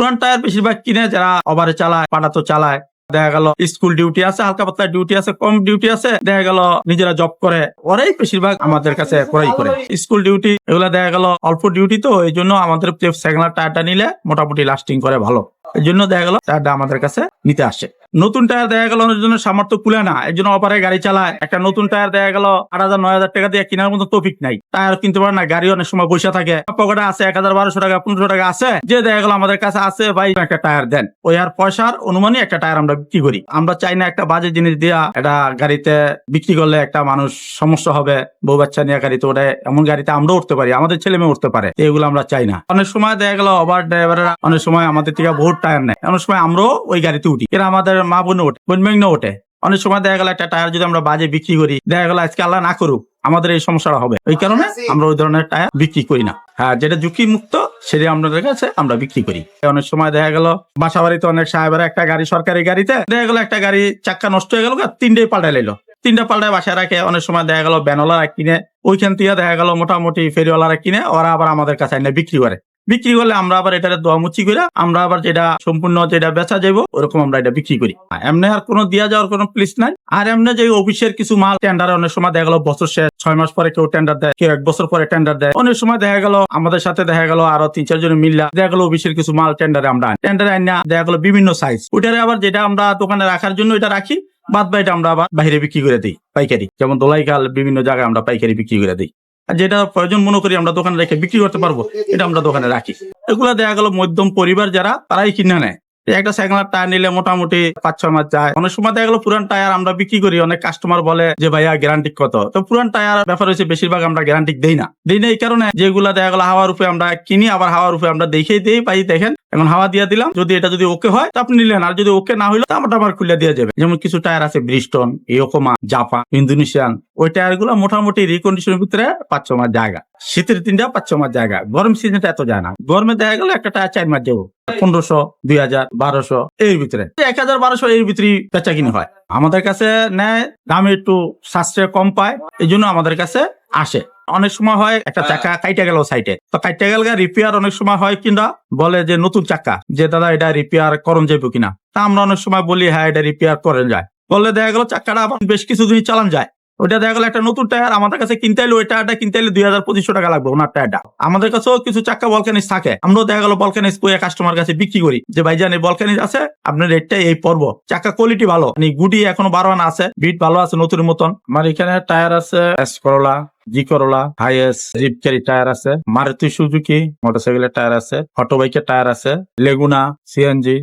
পুরান টায়ার বেশিরভাগ কিনে যারা ওভারে চালায় পাটাতো চালায়। দেখা গেল স্কুল ডিউটি আছে, হালকা পাতলা ডিউটি আছে, কম ডিউটি আছে। দেখা গেল নিজেরা জব করে, ওরাই বেশিরভাগ আমাদের কাছে ক্রয় করে। স্কুল ডিউটি এগুলা দেখা গেল অল্প ডিউটি তো, এই জন্য আমাদের সেকেন্ড টায়ারটা নিলে মোটামুটি লাস্টিং করে ভালো। এই জন্য দেখা গেল টায়ারটা আমাদের কাছে নিতে আসে। নতুন টায়ার দেখা গেল অনেক জন্য সামর্থ্য কুলে না। এই জন্য অপারে গাড়ি চালায়। একটা নতুন টায়ার দেখা গেল, আট হাজার, নয় হাজার টাকা দিয়ে কেনার মতো টপিক নাই। টায়ার কিনতে পারে না, গাড়ি অনেক সময় বসে থাকে। পকেটে আছে এক হাজার বারোশো টাকা, পনেরোশো টাকা আছে। যে দেখা গেল আমাদের কাছে আছে, ভাই একটা টায়ার দেন। ওই আর পয়সার অনুমানই একটা টায়ার আমরা বিক্রি করি। আমরা চাই না একটা বাজে জিনিস দিয়া এটা গাড়িতে বিক্রি করলে একটা মানুষ সমস্যা হবে, বউ বাচ্চা নিয়ে গাড়িতে ওঠে। এমন গাড়িতে আমরা উঠতে পারি, আমাদের ছেলে মেয়ে উঠতে পারে। এগুলো আমরা চাই না। অনেক সময় দেখা গেল ওভার ড্রাইভাররা অনেক সময় আমাদের থেকে বহুত টায়ার নেয়। অনেক সময় আমরাও ওই গাড়িতে উঠি। এরা আমাদের মা বোন ওঠে বোন মেঘনা ওঠে। অনেক সময় দেখা গেল একটা টায়ার যদি আমরা বাজে বিক্রি করি দেখা গেল আজকে আল্লাহ না করুক আমাদের এই সমস্যাটা হবে। ওই কারণে আমরা ওই ধরনের টায়ার বিক্রি করি না। হ্যাঁ যেটা ঝুঁকি মুক্ত সেটা আমাদের কাছে আমরা বিক্রি করি। অনেক সময় দেখা গেল বাসা বাড়িতে অনেক সাহেবের একটা গাড়ি সরকারি গাড়িতে দেখা গেল একটা গাড়ি চাক্কা নষ্ট হয়ে গেল তিনটে পাল্টাই লাইলো। তিনটা পাল্টায় বাসায় রাখে অনেক সময় দেখা গেল ব্যানওয়ালারা কিনে ওইখান থেকে দেখা গেল মোটামুটি ফেরিওয়ালারা কিনে ওরা আবার আমাদের কাছে এনে বিক্রি করে। বিক্রি করলে আমরা আবার এটা দোয়ামুচি করে আমরা আবার যেটা সম্পূর্ণ যেটা বেচা যাব ওরকম আমরা এটা বিক্রি করি। এমনি আর কোনো দিয়া যাওয়ার কোনো প্লিস নাই। আর এমনি যে অফিসের কিছু মাল টেন্ডার অনেক সময় দেখা গেল বছর শেষ, ছয় মাস পরে কেউ টেন্ডার দেয়, কেউ এক বছর পরে টেন্ডার দেয়। অনেক সময় দেখা গেল আমাদের সাথে দেখা গেল আরও তিন চার জন মিল্লা, দেখা গেল অফিসের কিছু মাল টেন্ডারে আমরা টেন্ডারে আনি দেখা গেল বিভিন্ন সাইজ ওইটারে আবার যেটা আমরা দোকানে রাখার জন্য এটা রাখি, বাদ বাকিটা আমরা আবার বাইরে বিক্রি করে দিই, পাইকারি। যেমন দোলাইকাল বিভিন্ন জায়গায় আমরা পাইকারি বিক্রি করে দিই। যেটা প্রয়োজন, মনে করি আমরা দোকানে রেখে বিক্রি করতে পারব, এটা আমরা দোকানে রাখি। এগুলো দেখা গেল মধ্যম পরিবার যারা, তারাই কিনে নেয়। একটা সাইকেল টায়ার নিলে মোটামুটি পাঁচ, ছয় মাস যায়। অনেক সময় দেখা গেলো পুরান টায়ার আমরা বিক্রি করি, অনেক কাস্টমার বলে যে, ভাইয়া গ্যারান্টি কত? তো পুরান টায়ার ব্যাপার হচ্ছে বেশিরভাগ আমরা গ্যারান্টি দেই না। দিই না এই কারণে, যেগুলা দেখা গেলো হাওয়ার উপরে আমরা কিনি, আবার হাওয়ার উপরে আমরা দেখেই দিই। পাই দেখেন এখন হাওয়া দিয়ে দিলাম। যদি এটা যদি ওকে হয় আপনি নিলেন। আর যদি ওকে না হইল, তা আমরা আবার খুলে দিয়ে যাবে। যেমন কিছু টায়ার আছে ব্রিস্টন ইয়োকোমা জাপান ইন্দোনেশিয়ান ওই টায়ারগুলো মোটামুটি রিকন্ডিশনের ভিতরে পাঁচ ছ মাস জায়গা। শীতের তিনটা পাঁচ ছ মাস জায়গা। গরম সিজনটা এত যায় না। গরমে দেখা গেল একটা টায়ার চার মাস যাব। পনেরোশো, দুই হাজার, বারোশো, এর ভিতরে। এক হাজার, বারোশো, এর ভিতরে বেচা কিনে হয়। আমাদের কাছে নেয়, দামে একটু সাশ্রয় কম পায়। এই জন্য আমাদের কাছে আসে। অনেক সময় হয় একটা চাকা কাইটা গেল সাইটে তো কাইটা গেল রিপেয়ার অনেক সময় হয় কিনা? বলে যে নতুন চাকা যে দাদা এটা রিপেয়ার করন যাইব কিনা? তা আমরা অনেক সময় বলি হ্যাঁ এটা রিপেয়ার করেন যায়। বললে দেখা গেল চাকাটা আবার বেশ কিছুদিন চালান যায়। ওইটা দেখা গেল একটা নতুন টায়ার আমাদের কাছে কিনতে এলে ওই টায়ারটা কিনতে এলে দুই হাজার পঁচিশশো টাকা লাগবে ওনার টায়ারটা আমাদের কাছেও কিছু চাক্কা বলকানিস থাকে। আমরাও দেখা গেল বলকানিস কয়ে কাস্টমার কাছে বিক্রি করি। যে ভাইজান এই বলকানিস আছে আপনার রেটটা এই পর্ব চাক্কা কোয়ালিটি ভালো। মানে গুডি এখনও বারো আনা আছে বিট ভালো আছে নতুন মতন। আমার এখানে টায়ার আছে S Corolla G Corolla Hiace Carry tyre আছে মারুতি সুজুকি মোটরসাইকেলের টায়ার আছে অটো বাইকের টায়ার আছে লেগুনা সিএনজি